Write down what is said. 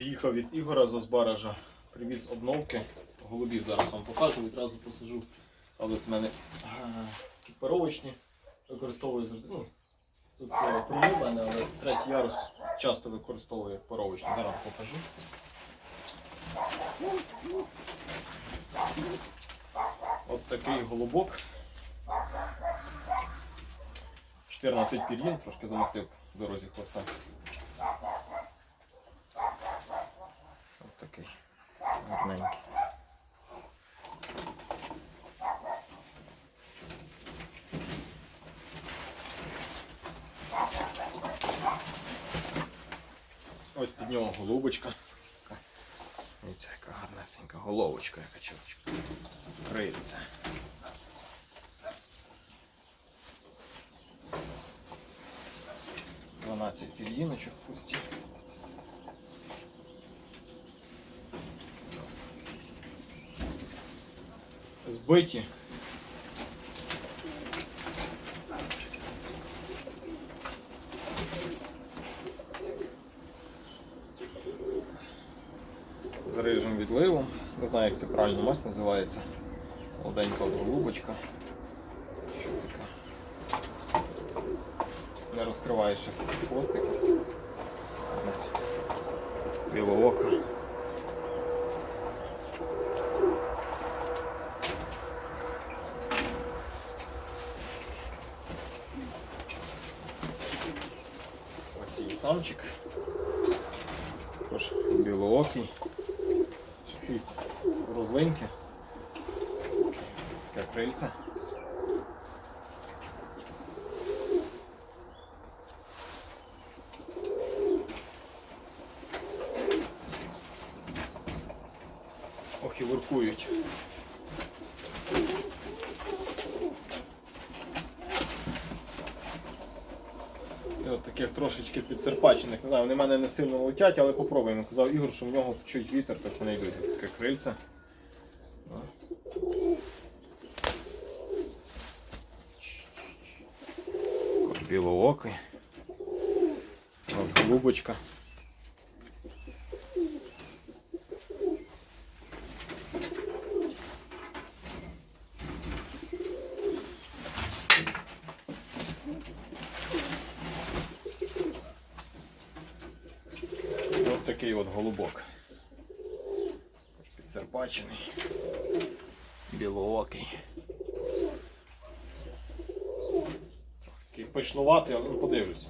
Їхав від Ігора з Озбаража, привіз обновки. Голубів зараз вам покажу, відразу посажу. Але це в мене е, такі паровочні. Використовую завжди. Ну, тут е, пролив в мене, але третій ярус часто використовую як паровочний. Зараз покажу. От такий голубок. 14 пір'їн, трошки замостив в дорозі хвоста. Ось такий гарненький. Ось під нього голубочка. Дивіться, яка гарнесенька головочка, яка чолочка. Крильце. Дванадцять пір'їночок пусті. Збиті. З рижим відливом. Не знаю, як це правильно масть називається. Молоденька голубочка. Що таке? Не розкриває ще хвостика. Білоока. Ось і самчик. Також білоокий. Хвіст розлиньки. Таке крильце. Ох і воркують. От таких трошечки підсерпачених. Не знаю, вони в мене не сильно летять, але попробуємо. Казав Ігор, що в нього чуть вітер, так вони йдуть. Таке крильце. Білоокий. У нас голубочка. Такий от голубок. Підсерпачений. Білоокий. Такий пишнуватий, але ну, подивлюся.